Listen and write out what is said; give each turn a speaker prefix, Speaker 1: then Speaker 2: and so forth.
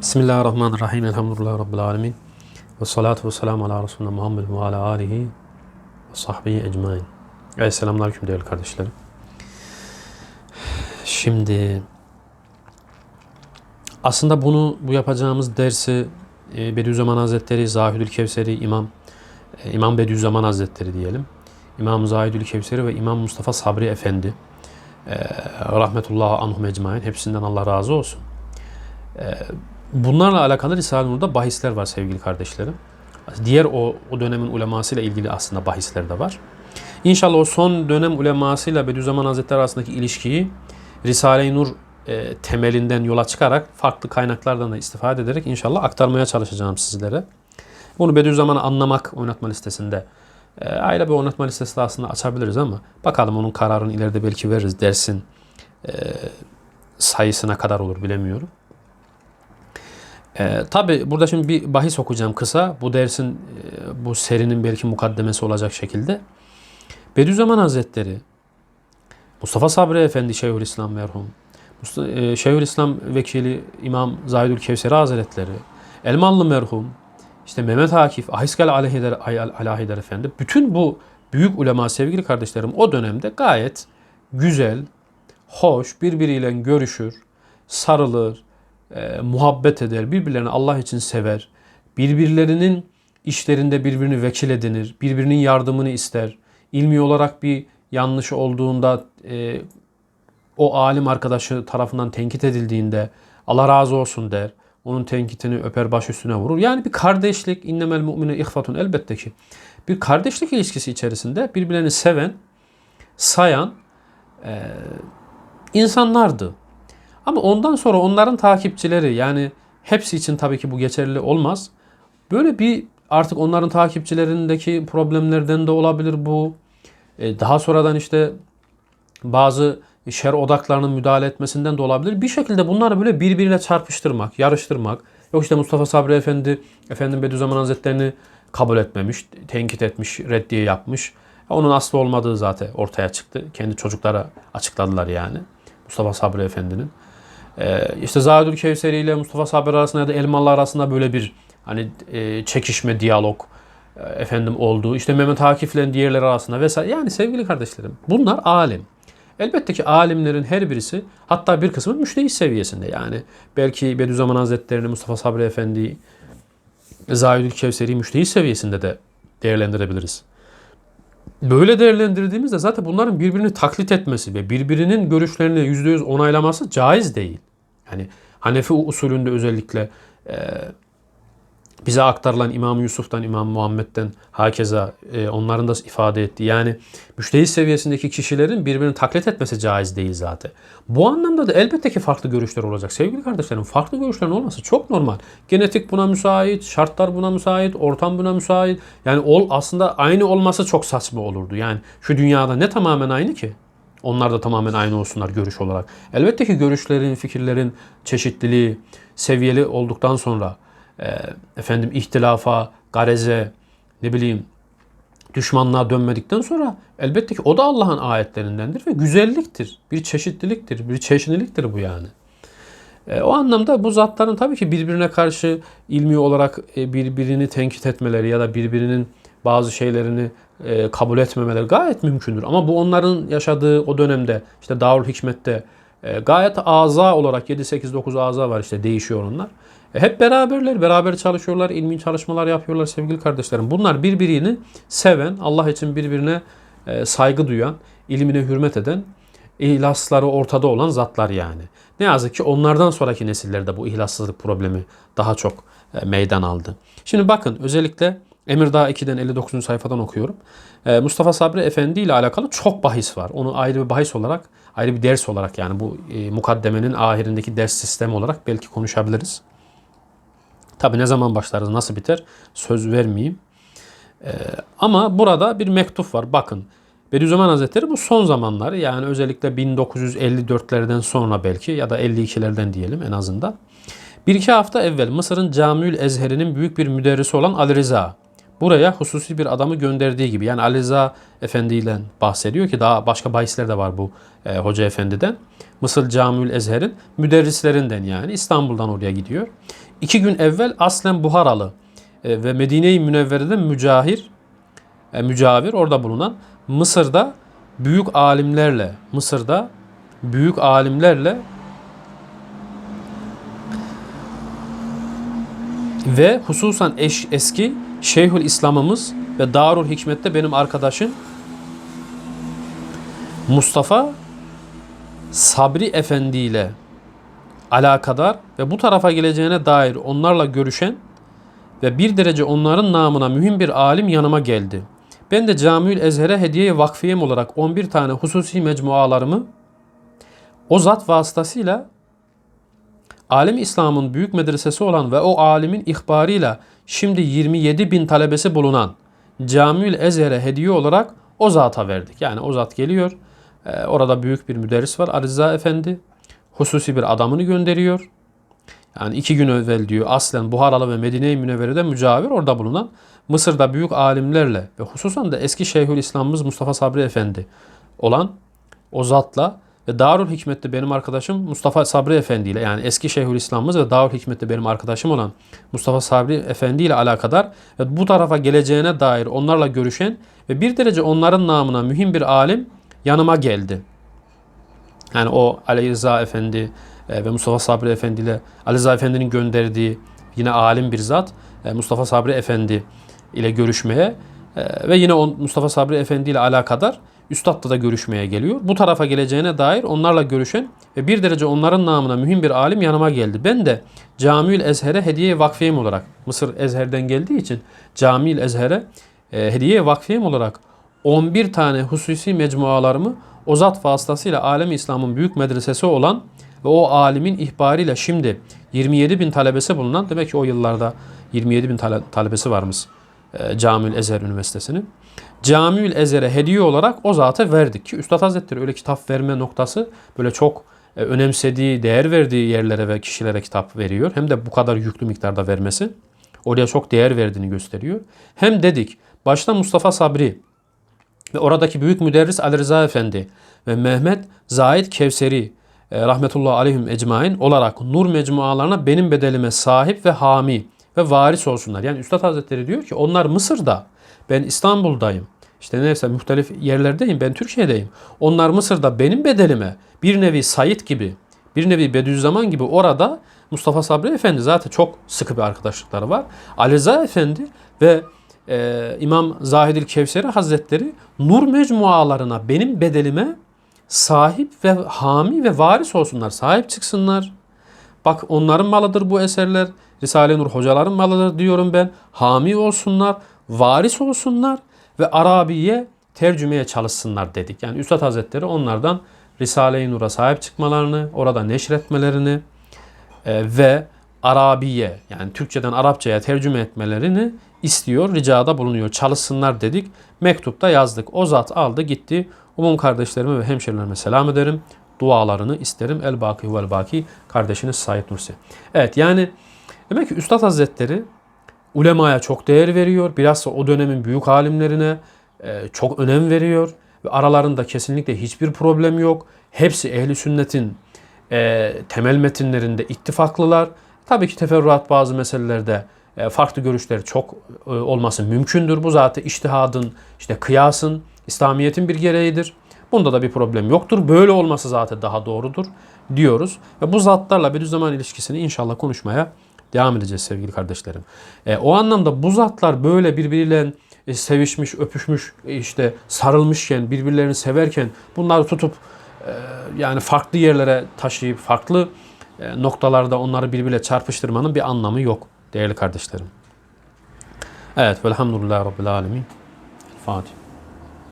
Speaker 1: Bismillahirrahmanirrahim. Elhamdülillahi Rabbil alemin. Ve salatu ve selamu ala Resulüne Muhammed ve ala alihi ve sahbihi ecmain. Evet selamünaleyküm değerli kardeşlerim. Şimdi aslında bunu bu yapacağımız dersi e, Bediüzzaman Hazretleri, Zahidül Kevseri, İmam e, İmam Bediüzzaman Hazretleri diyelim. İmam Zahidül Kevseri ve İmam Mustafa Sabri Efendi e, rahmetullahi anhum ecmain hepsinden Allah razı olsun. Bunlarla alakalı Risale-i Nur'da bahisler var sevgili kardeşlerim. Diğer o, o dönemin ulemasıyla ilgili aslında bahisler de var. İnşallah o son dönem ulemasıyla Bediüzzaman Hazretleri arasındaki ilişkiyi Risale-i Nur e, temelinden yola çıkarak farklı kaynaklardan da istifade ederek inşallah aktarmaya çalışacağım sizlere. Bunu Bediüzzaman'ı anlamak oynatma listesinde e, ayrı bir oynatma listesi de aslında açabiliriz ama bakalım onun kararını ileride belki veririz dersin e, sayısına kadar olur bilemiyorum. E, Tabi burada şimdi bir bahis okuyacağım kısa. Bu dersin, e, bu serinin belki mukaddemesi olacak şekilde. Bediüzzaman Hazretleri, Mustafa Sabri Efendi Şeyhülislam merhum, e, Şeyhülislam Vekili İmam Zahidül Kevseri Hazretleri, Elmanlı merhum, işte Mehmet Akif, Ahiskal Aleyhider, Aleyhider Efendi, bütün bu büyük ulema sevgili kardeşlerim o dönemde gayet güzel, hoş, birbiriyle görüşür, sarılır, e, muhabbet eder, birbirlerini Allah için sever, birbirlerinin işlerinde birbirini vekil edinir, birbirinin yardımını ister, ilmi olarak bir yanlış olduğunda e, o alim arkadaşı tarafından tenkit edildiğinde Allah razı olsun der. Onun tenkitini öper baş üstüne vurur. Yani bir kardeşlik, innemel mu'mine ihfatun elbette ki. Bir kardeşlik ilişkisi içerisinde birbirlerini seven, sayan e, insanlardı. Ama ondan sonra onların takipçileri yani hepsi için tabii ki bu geçerli olmaz. Böyle bir artık onların takipçilerindeki problemlerden de olabilir bu. E, daha sonradan işte bazı şer odaklarının müdahale etmesinden de olabilir. Bir şekilde bunları böyle birbiriyle çarpıştırmak, yarıştırmak. Yok işte Mustafa Sabri Efendi, Efendim Bediüzzaman Hazretleri'ni kabul etmemiş, tenkit etmiş, reddiye yapmış. Onun aslı olmadığı zaten ortaya çıktı. Kendi çocuklara açıkladılar yani. Mustafa Sabri Efendi'nin. Ee, işte Zahidül Kevseri ile Mustafa Sabri arasında ya da Elmalı arasında böyle bir hani e, çekişme, diyalog e, efendim oldu. İşte Mehmet Akif ile diğerleri arasında vesaire. Yani sevgili kardeşlerim bunlar alim. Elbette ki alimlerin her birisi hatta bir kısmı müştehit seviyesinde. Yani belki Bediüzzaman Hazretleri'ni, Mustafa Sabri Efendi'yi, Zahidül Kevseri'yi müştehit seviyesinde de değerlendirebiliriz. Böyle değerlendirdiğimizde zaten bunların birbirini taklit etmesi ve birbirinin görüşlerini %100 onaylaması caiz değil. Yani Hanefi usulünde özellikle e, bize aktarılan İmam Yusuf'tan, İmam Muhammed'den hakeza e, onların da ifade ettiği yani müştehit seviyesindeki kişilerin birbirini taklit etmesi caiz değil zaten. Bu anlamda da elbette ki farklı görüşler olacak. Sevgili kardeşlerim farklı görüşlerin olması çok normal. Genetik buna müsait, şartlar buna müsait, ortam buna müsait. Yani ol aslında aynı olması çok saçma olurdu. Yani şu dünyada ne tamamen aynı ki? Onlar da tamamen aynı olsunlar görüş olarak. Elbette ki görüşlerin, fikirlerin çeşitliliği seviyeli olduktan sonra e, efendim ihtilafa, gareze, ne bileyim düşmanlığa dönmedikten sonra elbette ki o da Allah'ın ayetlerindendir ve güzelliktir. Bir çeşitliliktir, bir çeşniliktir bu yani. E, o anlamda bu zatların tabii ki birbirine karşı ilmi olarak e, birbirini tenkit etmeleri ya da birbirinin bazı şeylerini e, kabul etmemeleri gayet mümkündür. Ama bu onların yaşadığı o dönemde işte Darül Hikmet'te e, gayet aza olarak 7, 8, 9 aza var işte değişiyor onlar. E, hep beraberler, beraber çalışıyorlar, ilmi çalışmalar yapıyorlar sevgili kardeşlerim. Bunlar birbirini seven, Allah için birbirine e, saygı duyan, ilmine hürmet eden, ihlasları ortada olan zatlar yani. Ne yazık ki onlardan sonraki nesillerde bu ihlassızlık problemi daha çok e, meydan aldı. Şimdi bakın özellikle Emirdağ 2'den 59. sayfadan okuyorum. Mustafa Sabri Efendi ile alakalı çok bahis var. Onu ayrı bir bahis olarak, ayrı bir ders olarak yani bu mukaddemenin ahirindeki ders sistemi olarak belki konuşabiliriz. Tabi ne zaman başlarız, nasıl biter söz vermeyeyim. Ee, ama burada bir mektup var. Bakın Bediüzzaman Hazretleri bu son zamanlar yani özellikle 1954'lerden sonra belki ya da 52'lerden diyelim en azından. Bir iki hafta evvel Mısır'ın Camiül Ezheri'nin büyük bir müderrisi olan Ali Rıza buraya hususi bir adamı gönderdiği gibi. Yani Ali Efendi ile bahsediyor ki daha başka bahisler de var bu e, Hoca Efendi'den. Mısır Camiül Ezher'in müderrislerinden yani İstanbul'dan oraya gidiyor. İki gün evvel aslen Buharalı e, ve Medine-i Münevvere'de mücahir, e, mücavir orada bulunan Mısır'da büyük alimlerle, Mısır'da büyük alimlerle ve hususan eş, eski Şeyhül İslam'ımız ve Darul Hikmet'te benim arkadaşım Mustafa Sabri Efendi ile alakadar ve bu tarafa geleceğine dair onlarla görüşen ve bir derece onların namına mühim bir alim yanıma geldi. Ben de Camiül Ezher'e hediye vakfiyem olarak 11 tane hususi mecmualarımı o zat vasıtasıyla Alem İslam'ın büyük medresesi olan ve o alimin ihbarıyla şimdi 27 bin talebesi bulunan Camiül Ezher'e hediye olarak o zata verdik. Yani o zat geliyor. Ee, orada büyük bir müderris var. Arıza Efendi. Hususi bir adamını gönderiyor. Yani iki gün evvel diyor aslen Buharalı ve Medine-i Münevvere'de mücavir orada bulunan Mısır'da büyük alimlerle ve hususan da eski Şeyhül İslam'ımız Mustafa Sabri Efendi olan o zatla ve Darül Hikmet'te benim arkadaşım Mustafa Sabri Efendi ile yani eski Şeyhül İslam'ımız ve Darül Hikmet'te benim arkadaşım olan Mustafa Sabri Efendi ile alakadar ve bu tarafa geleceğine dair onlarla görüşen ve bir derece onların namına mühim bir alim yanıma geldi. Yani o Ali Rıza Efendi e, ve Mustafa Sabri Efendi ile Ali Rıza Efendi'nin gönderdiği yine alim bir zat e, Mustafa Sabri Efendi ile görüşmeye e, ve yine Mustafa Sabri Efendi ile alakadar Üstad'la da görüşmeye geliyor. Bu tarafa geleceğine dair onlarla görüşen ve bir derece onların namına mühim bir alim yanıma geldi. Ben de Camiül Ezher'e hediye vakfiyem olarak Mısır Ezher'den geldiği için Camiül Ezher'e e, hediye vakfiyem olarak 11 tane hususi mecmualarımı o zat vasıtasıyla alem İslam'ın büyük medresesi olan ve o alimin ihbarıyla şimdi 27 bin talebesi bulunan demek ki o yıllarda 27 bin tale- talebesi varmış Camiül Ezer Üniversitesi'nin. Camiül Ezer'e hediye olarak o zata verdik ki Üstad Hazretleri öyle kitap verme noktası böyle çok e, önemsediği, değer verdiği yerlere ve kişilere kitap veriyor. Hem de bu kadar yüklü miktarda vermesi oraya çok değer verdiğini gösteriyor. Hem dedik başta Mustafa Sabri ve oradaki büyük müderris Ali Rıza Efendi ve Mehmet Zahid Kevseri e, rahmetullahi aleyhim ecmain olarak nur mecmualarına benim bedelime sahip ve hami ve varis olsunlar. Yani Üstad Hazretleri diyor ki onlar Mısır'da, ben İstanbul'dayım. İşte neyse muhtelif yerlerdeyim, ben Türkiye'deyim. Onlar Mısır'da benim bedelime bir nevi Said gibi, bir nevi Bediüzzaman gibi orada Mustafa Sabri Efendi zaten çok sıkı bir arkadaşlıkları var. Ali Rıza Efendi ve e, İmam Zahidil Kevseri Hazretleri nur mecmualarına benim bedelime sahip ve hami ve varis olsunlar. Sahip çıksınlar. Bak onların malıdır bu eserler. Risale-i Nur hocaların malıdır diyorum ben. Hami olsunlar, varis olsunlar ve Arabiye tercümeye çalışsınlar dedik. Yani Üstad Hazretleri onlardan Risale-i Nur'a sahip çıkmalarını, orada neşretmelerini e, ve Arabiye yani Türkçeden Arapçaya tercüme etmelerini istiyor, ricada bulunuyor. Çalışsınlar dedik. Mektupta yazdık. O zat aldı gitti. Umum kardeşlerime ve hemşerilerime selam ederim. Dualarını isterim. El baki vel baki kardeşiniz Said Nursi. Evet yani demek ki Üstad Hazretleri ulemaya çok değer veriyor. Bilhassa o dönemin büyük alimlerine e, çok önem veriyor. Ve aralarında kesinlikle hiçbir problem yok. Hepsi ehli sünnetin e, temel metinlerinde ittifaklılar. Tabii ki teferruat bazı meselelerde e, farklı görüşler çok olması mümkündür. Bu zaten iştihadın, işte kıyasın, İslamiyet'in bir gereğidir. Bunda da bir problem yoktur. Böyle olması zaten daha doğrudur diyoruz. Ve bu zatlarla Bediüzzaman ilişkisini inşallah konuşmaya devam edeceğiz sevgili kardeşlerim. E, o anlamda bu zatlar böyle birbiriyle e, sevişmiş, öpüşmüş, e, işte sarılmışken, birbirlerini severken bunları tutup e, yani farklı yerlere taşıyıp farklı e, noktalarda onları birbiriyle çarpıştırmanın bir anlamı yok değerli kardeşlerim. Evet velhamdülillah Rabbil Alemin. Fatih.